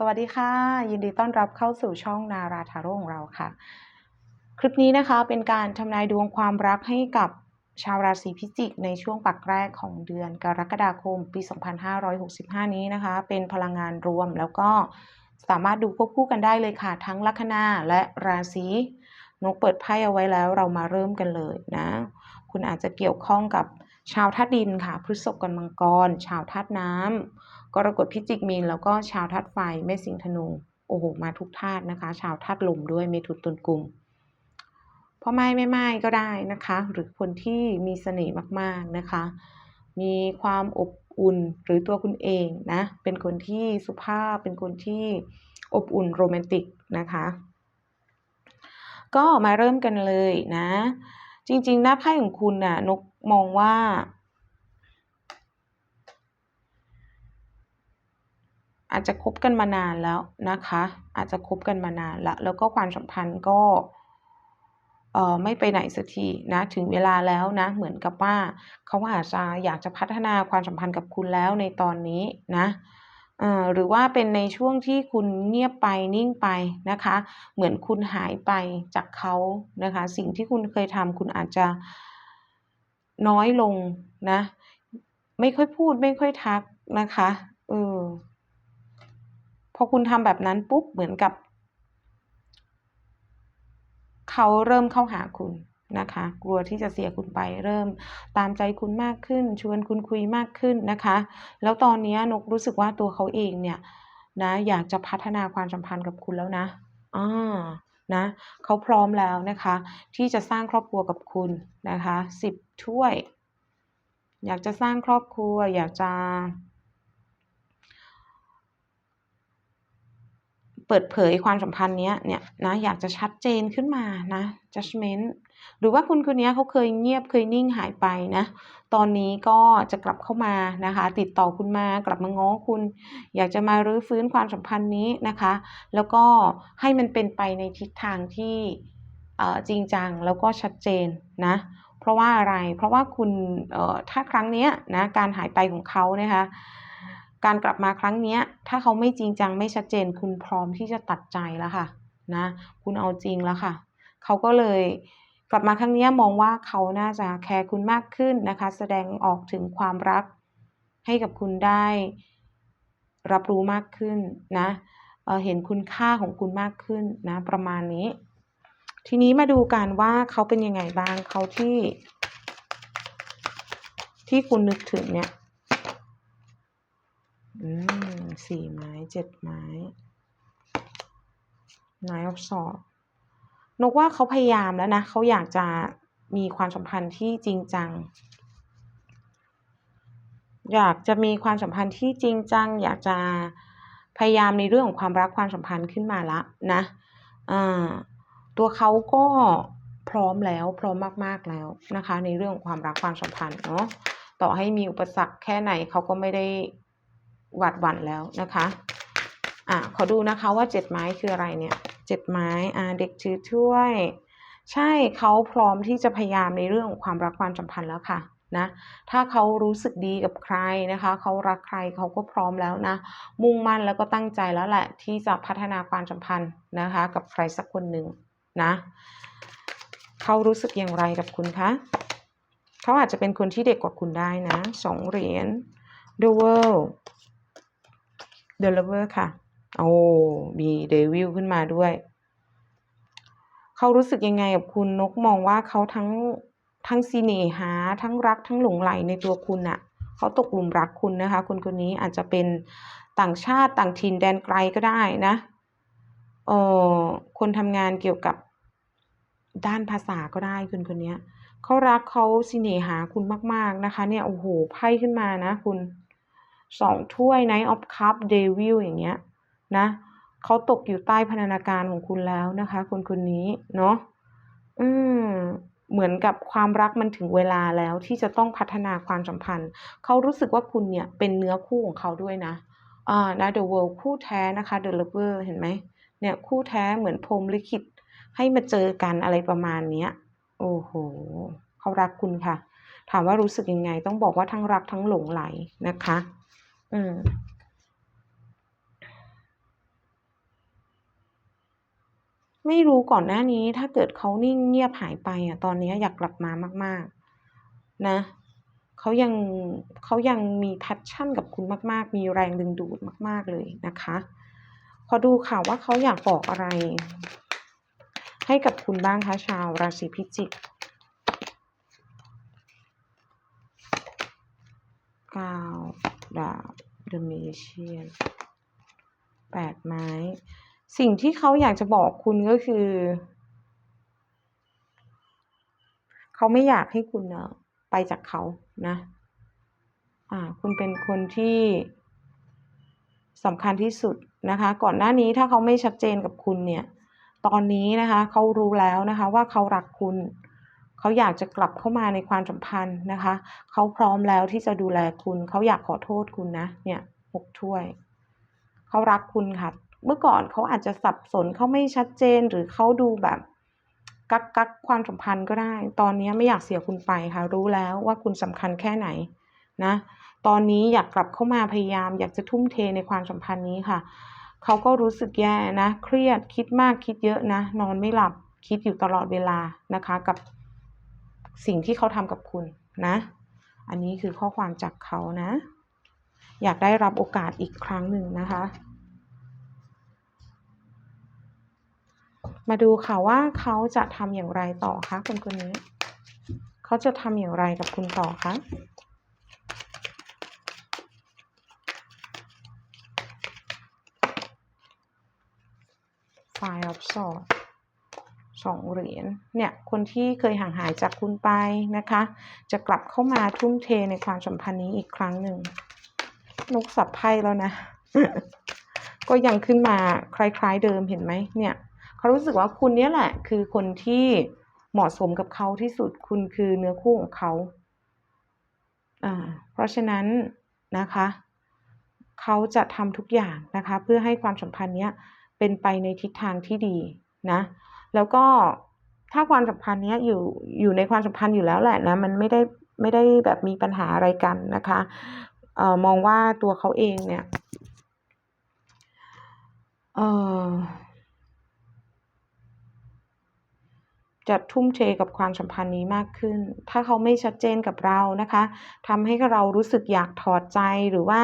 สวัสดีค่ะ ยินดีต้อนรับเข้าสู่ช่องนาราทาโร่ของเราค่ะ คลิปนี้นะคะเป็นการทำนายดวงความรักให้กับชาวราศีพิจิกในช่วงปักแรกของเดือนกรกฎาคมปี 2565 นี้นะคะ เป็นพลังงานรวมแล้วก็สามารถดูควบคู่กันได้เลยค่ะ ทั้งลัคนาและราศีนกเปิดไพ่เอาไว้แล้วเรามาเริ่มกันเลยนะ คุณอาจจะเกี่ยวข้องกับชาวธาตุดินค่ะพฤษภกันมังกร ชาวธาตุน้ำ กรกฎพิจิกมีนแล้วก็ชาวธาตุไฟเมษสิงห์ธนูโอ้โหมาทุกธาตุนะคะ ชาวธาตุลมด้วยเมถุนตุลกุมพ่อไม้แม่ไม้ก็ได้นะคะ หรือคนที่มีเสน่ห์มากๆนะคะ มีความอบอุ่นหรือตัวคุณเองนะเป็นคนที่สุภาพเป็นคนที่อบอุ่นโรแมนติกนะคะ ก็มาเริ่มกันเลยนะ จริงๆ หน้าไพ่ของคุณน่ะนกมองว่า อาจจะคบกันมานานแล้วนะคะ อาจจะคบกันมานานแล้วแล้วก็ความสัมพันธ์ก็เอ่อไม่ไปไหนสักทีนะถึงเวลาแล้วนะ เหมือนกับว่าเขาอาจจะอยากจะพัฒนาความสัมพันธ์กับคุณแล้วในตอนนี้นะเอ่อหรือว่าเป็นในช่วงที่คุณเงียบไปนิ่งไปนะคะ เหมือนคุณหายไปจากเขานะคะ สิ่งที่คุณเคยทำคุณอาจจะน้อยลงนะ ไม่ค่อยพูดไม่ค่อยทักนะคะเออ พอคุณทำแบบนั้นปุ๊บเหมือนกับ เขาเริ่มเข้าหาคุณนะคะ กลัวที่จะเสียคุณไปเริ่มตามใจคุณมากขึ้น ชวนคุณคุยมากขึ้นนะคะ แล้วตอนนี้นกรู้สึกว่าตัวเขาเองเนี่ยนะอยากจะพัฒนาความสัมพันธ์กับคุณแล้วนะอ่านะเขาพร้อมแล้วนะคะ ที่จะสร้างครอบครัวกับคุณนะคะสิบถ้วย อยากจะสร้างครอบครัว อยากจะ เปิดเผยความสัมพันธ์เนี้ยเนี่ยนะอยากจะชัดเจนขึ้นมานะ judgment หรือว่าคุณคนนี้เขาเคยเงียบเคยนิ่งหายไปนะ ตอนนี้ก็จะกลับเข้ามานะคะ ติดต่อคุณมากลับมาง้อคุณ อยากจะมารื้อฟื้นความสัมพันธ์นี้นะคะ แล้วก็ให้มันเป็นไปในทิศทางที่จริงจังแล้วก็ชัดเจนนะ เพราะว่าอะไรเพราะว่าคุณถ้าครั้งนี้นะการหายไปของเขานะคะ การกลับมาครั้งนี้ถ้าเขาไม่จริงจังไม่ชัดเจน คุณพร้อมที่จะตัดใจแล้วค่ะนะคุณเอาจริงแล้วค่ะ เขาก็เลยกลับมาครั้งนี้มองว่าเขาน่าจะแคร์คุณมากขึ้นนะคะ แสดงออกถึงความรักให้กับคุณได้รับรู้มากขึ้นนะเเห็นคุณค่าของคุณมากขึ้นนะประมาณนี้ ทีนี้มาดูกันว่าเขาเป็นยังไงบ้างเขาที่ ที่คุณนึกถึงเนี่ย อืมสี่ไม้เจ็ดไม้ไม้ออฟสอดนกว่าเขาพยายามแล้วนะ เขาอยากจะมีความสัมพันธ์ที่จริงจัง อยากจะมีความสัมพันธ์ที่จริงจัง อยากจะพยายามในเรื่องของความรักความสัมพันธ์ขึ้นมาละนะอ่าตัวเขาก็พร้อมแล้วพร้อมมากๆแล้วนะคะ ในเรื่องของความรักความสัมพันธ์เนาะต่อให้มีอุปสรรคแค่ไหนเขาก็ไม่ได้ หวาดหวั่นแล้วนะคะอะขอดูนะคะว่าเจ็ดไม้คืออะไรเนี่ยเจ็ดไม้อ่าเด็กชื่อช่วย ใช่เขาพร้อมที่จะพยายามในเรื่องของความรักความสัมพันธ์แล้วค่ะนะถ้าเขารู้สึกดีกับใครนะคะเขารักใครเขาก็พร้อมแล้วนะ มุ่งมั่นแล้วก็ตั้งใจแล้วแหละ ที่จะพัฒนาความสัมพันธ์นะคะ กับใครสักคนหนึ่งนะเขารู้สึกอย่างไรกับคุณคะเขาอาจจะเป็นคนที่เด็กกว่าคุณได้นะสองเหรียญ The World เดลเวอร์ค่ะ โอ้ มีเดวิลขึ้นมาด้วย เขารู้สึกยังไงกับคุณนกมองว่าเขาทั้งทั้งซีเนหา ทั้งรักทั้งหลงไหลในตัวคุณอะเขาตกหลุมรักคุณนะคะ คนคนนี้อาจจะเป็นต่างชาติต่างถิ่นแดนไกลก็ได้นะเออคนทำงานเกี่ยวกับด้านภาษาก็ได้คนคนนี้เขารักเขาซีเนหาคุณมาก ๆนะคะ เนี่ยโอ้โหไพ่ขึ้นมานะคุณ สองถ้วย Knight of Cup Devil อย่างเงี้ยนะเขาตกอยู่ใต้พนธนาการของคุณแล้วนะคะ คนคนนี้เนาะอืมเหมือนกับความรักมันถึงเวลาแล้วที่จะต้องพัฒนาความสัมพันธ์ เขารู้สึกว่าคุณเนี่ยเป็นเนื้อคู่ของเขาด้วยนะอ่านะ The World คู่แท้นะคะ The Lover เห็นไหมเนี่ยคู่แท้เหมือนพรมลิขิตให้มาเจอกันอะไรประมาณเนี้ยโอ้โหเขารักคุณค่ะ ถามว่ารู้สึกยังไง ต้องบอกว่าทั้งรักทั้งหลงไหลนะคะ อืมไม่รู้ก่อนหน้านี้ถ้าเกิดเขานิ่งเงียบหายไปอะตอนนี้อยากกลับมามาก ๆ นะเขายังเขายังมีแพชชั่นกับคุณมาก ๆ มีแรงดึงดูดมาก ๆ เลยนะคะ พอดูค่ะว่าเขาอยากบอกอะไร ให้กับคุณบ้างคะชาวราศีพิจิกเก้า ดาบ The Magician แปดไม้ สิ่งที่เขาอยากจะบอกคุณก็คือ เขาไม่อยากให้คุณเนะไปจากเขานะ อ่า คุณเป็นคนที่สำคัญที่สุดนะคะ ก่อนหน้านี้ถ้าเขาไม่ชัดเจนกับคุณเนี่ย ตอนนี้นะคะ เขารู้แล้วนะคะ ว่าเขารักคุณ เขาอยากจะกลับเข้ามาในความสัมพันธ์นะคะ เขาพร้อมแล้วที่จะดูแลคุณ เขาอยากขอโทษคุณนะ เนี่ยหกถ้วย เขารักคุณค่ะ เมื่อก่อนเขาอาจจะสับสนเขาไม่ชัดเจนหรือเขาดูแบบกักกักความสัมพันธ์ก็ได้ ตอนนี้ไม่อยากเสียคุณไปค่ะ รู้แล้วว่าคุณสำคัญแค่ไหนนะ ตอนนี้อยากกลับเข้ามาพยายาม อยากจะทุ่มเทในความสัมพันธ์นี้ค่ะ เขาก็รู้สึกแย่นะ เครียด คิดมาก คิดเยอะนะ นอนไม่หลับ คิดอยู่ตลอดเวลานะคะ กับ สิ่งที่เขาทำกับคุณนะ อันนี้คือข้อความจากเขานะ อยากได้รับโอกาสอีกครั้งหนึ่งนะคะ มาดูค่ะว่าเขาจะทำอย่างไรต่อคะคนคนนี้ เขาจะทำอย่างไรกับคุณต่อคะ Five of Swords สอ สองเหรียญเนี่ยคนที่เคยห่างหายจากคุณไปนะคะ จะกลับเข้ามาทุ่มเทในความสัมพันธ์นี้อีกครั้งหนึ่งนกสับไพ่แล้วนะ ก็ยังขึ้นมาคล้าย ๆเดิมเห็นไหมเนี่ยเขารู้สึกว่าคุณเนี่ยแหละ คือคนที่เหมาะสมกับเขาที่สุดคุณคือเนื้อคู่ของเขาอ่าเพราะฉะนั้นนะคะเขาจะทำทุกอย่างนะคะ เพื่อให้ความสัมพันธ์เนี้ยเป็นไปในทิศทางที่ดีนะ แล้วก็ถ้าความสัมพันธ์นี้อยู่อยู่ในความสัมพันธ์อยู่แล้วแหละนะมันไม่ได้ไม่ได้แบบมีปัญหาอะไรกันนะคะเออมองว่าตัวเขาเองเนี่ยเออจะทุ่มเทกับความสัมพันธ์นี้มากขึ้น ถ้าเขาไม่ชัดเจนกับเรานะคะทำให้เรารู้สึกอยากถอดใจหรือว่า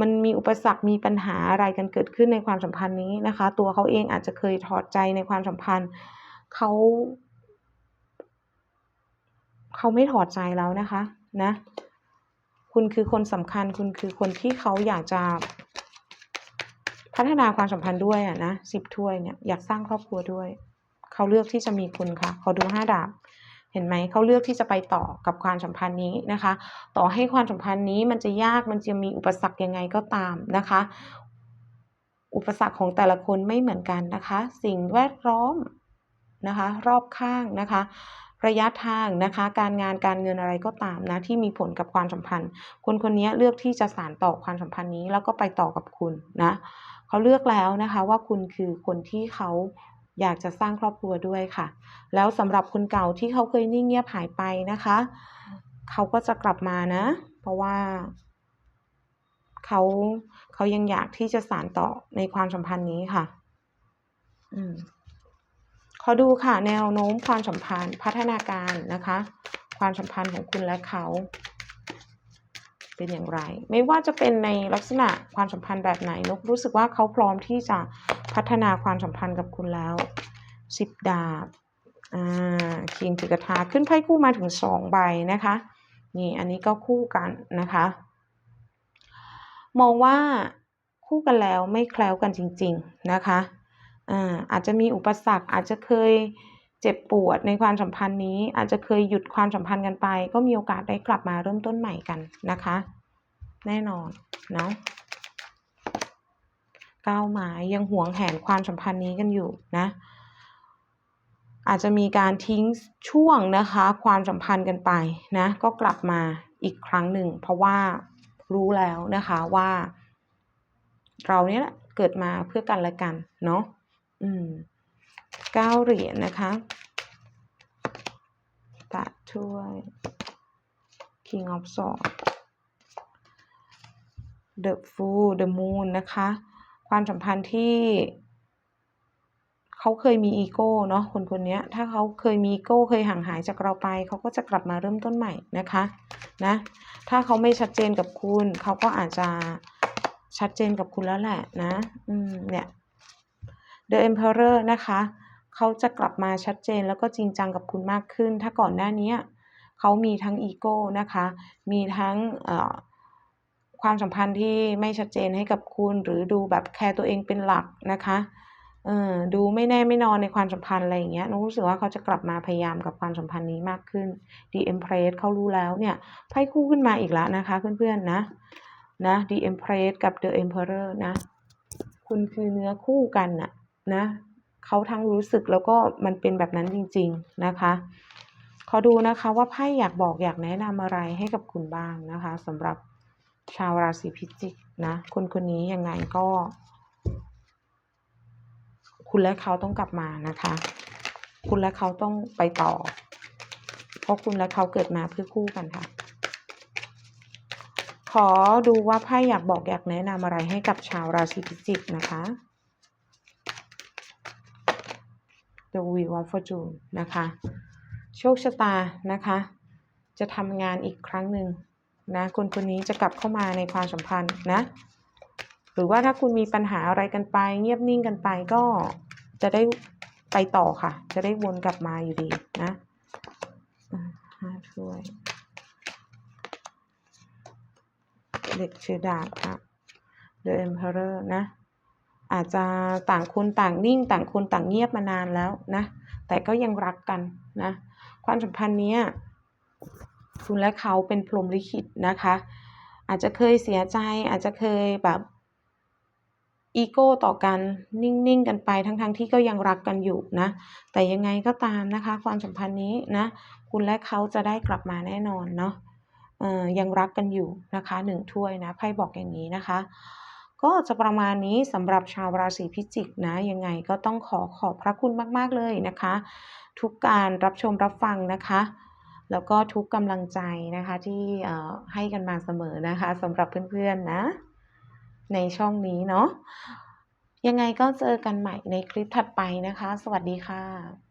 มันมีอุปสรรคมีปัญหาอะไรกันเกิดขึ้นในความสัมพันธ์นี้นะคะ ตัวเขาเองอาจจะเคยถอดใจในความสัมพันธ์เขาเขาไม่ถอดใจแล้วนะคะนะ คุณคือคนสำคัญคุณคือคนที่เขาอยากจะพัฒนาความสัมพันธ์ด้วยอะนะสิบถ้วยเนี่ยอยากสร้างครอบครัวด้วย เขาเลือกที่จะมีคุณค่ะขาดูห้าดาบ เห็นไหมเขาเลือกที่จะไปต่อกับความสัมพันธ์นี้นะคะ ต่อให้ความสัมพันธ์นี้มันจะยากมันจะมีอุปสรรคยังไงก็ตามนะคะ อุปสรรคของแต่ละคนไม่เหมือนกันนะคะ สิ่งแวดล้อมนะคะ รอบข้างนะคะ ระยะทางนะคะ การงานการเงินอะไรก็ตามนะที่มีผลกับความสัมพันธ์ คนคนนี้เลือกที่จะสานต่อความสัมพันธ์นี้แล้วก็ไปต่อกับคุณนะเขาเลือกแล้วนะคะว่าคุณคือคนที่เขา อยากจะสร้างครอบครัวด้วยค่ะ แล้วสำหรับคนเก่าที่เขาเคยนิ่งเงียบหายไปนะคะ เขาก็จะกลับมานะ เพราะว่าเขาเขายังอยากที่จะสานต่อในความสัมพันธ์นี้ค่ะ อืมขอดูค่ะแนวโน้มความสัมพันธ์พัฒนาการนะคะ ความสัมพันธ์ของคุณและเขา เป็นอย่างไร ไม่ว่าจะเป็นในลักษณะความสัมพันธ์แบบไหนนกรู้สึกว่าเขาพร้อมที่จะ ฒนาความสัมพันธ์กับคุณแล้วสิบดาบอ่าคิงถือกระทาขึ้นไพ่คู่มาถึงสองใบนะคะนี่อันนี้ก็คู่กันนะคะ มองว่าคู่กันแล้วไม่แคล้วกันจริง ๆนะคะอ่าอาจจะมีอุปสรรคอาจจะเคยเจ็บปวดในความสัมพันธ์นี้ อาจจะเคยหยุดความสัมพันธ์กันไป ก็มีโอกาสได้กลับมาเริ่มต้นใหม่กันนะคะ แน่นอนเนาะ ก้าวหมายยังหวงแหนความสัมพันธ์นี้กันอยู่นะอาจจะมีการทิ้งช่วงนะคะความสัมพันธ์กันไปนะก็กลับมาอีกครั้งหนึ่ง เพราะว่ารู้แล้วนะคะว่า เราเนี่ยแหละเกิดมาเพื่อกันและกันเนาะอืมเก้าเหรียญนะคะตะถ้วย King of Swords The Fool The Moon นะคะ ความสัมพันธ์ที่เขาเคยมีอีโก้เนาะคนคนนี้ถ้าเขาเคยมีอีโก้เคยห่างหายจากเราไป เขาก็จะกลับมาเริ่มต้นใหม่นะคะนะถ้าเขาไม่ชัดเจนกับคุณ เขาก็อาจจะชัดเจนกับคุณแล้วแหละนะอืมเนี่ย The Emperor นะคะเขาจะกลับมาชัดเจนแล้วก็จริงจังกับคุณมากขึ้น ถ้าก่อนหน้านี้เขามีทั้งอีโก้นะคะ มีทั้งเอ่อ ความสัมพันธ์ที่ไม่ชัดเจนให้กับคุณ หรือดูแบบแคร์ตัวเองเป็นหลักนะคะเออดูไม่แน่ไม่นอนในความสัมพันธ์อะไรอย่างเงี้ยนุ้รู้สึกว่าเขาจะกลับมาพยายามกับความสัมพันธ์นี้มากขึ้น The Empress เขารู้แล้วเนี่ยไพ่คู่ขึ้นมาอีกแล้วนะคะเพื่อนๆนะนะ The Empress กับ The Emperor นะ คุณคือเนื้อคู่กันน่ะนะเขาทั้งรู้สึกแล้วก็มันเป็นแบบนั้นจริง ๆนะคะ ขอดูนะคะว่าไพ่อยากบอกอยากแนะนำอะไรให้กับคุณบ้างนะคะสำหรับ ชาวราศีพิจิกนะคนคนนี้ยังไงก็ คุณและเขาต้องกลับมานะคะ คุณและเขาต้องไปต่อ เพราะคุณและเขาเกิดมาเพื่อคู่กันค่ะ ขอดูว่าไพ่อยากบอกอยากแนะนำอะไรให้กับชาวราศีพิจิกนะคะ The Wheel of Fortune นะคะ โชคชะตานะคะ จะทำงานอีกครั้งหนึ่ง นะคนคนนี้จะกลับเข้ามาในความสัมพันธ์นะ หรือว่าถ้าคุณมีปัญหาอะไรกันไป เงียบนิ่งกันไปก็จะได้ไปต่อค่ะ จะได้วนกลับมาอยู่ดีนะห้าถ้วยเด็กชื่อดาบค่ะ The Emperor นะ อาจจะต่างคนต่างนิ่ง ต่างคนต่างเงียบมานานแล้วนะ แต่ก็ยังรักกันนะ ความสัมพันธ์เนี้ย คุณและเขาเป็นพรหมลิขิตนะคะ อาจจะเคยเสียใจอาจจะเคยแบบอีโก้ต่อกันนิ่งๆกันไปทั้งๆทที่ก็ยังรักกันอยู่นะ แต่ยังไงก็ตามนะคะ ความสัมพันธ์นี้นะ คุณและเขาจะได้กลับมาแน่นอนเนาะเอ่อยังรักกันอยู่นะคะหนึ่งถ้วยนะไพ่บอกอย่างนี้นะคะ ก็จะประมาณนี้สำหรับชาวราศีพิจิกนะ ยังไงก็ต้องขอขอบพระคุณมากๆเลยนะคะ ทุกการรับชมรับฟังนะคะ แล้วก็ทุกกำลังใจนะคะที่ให้กันมาเสมอนะคะสำหรับเพื่อนๆนะ ในช่องนี้เนาะยังไงก็เจอกันใหม่ในคลิปถัดไปนะคะ สวัสดีค่ะ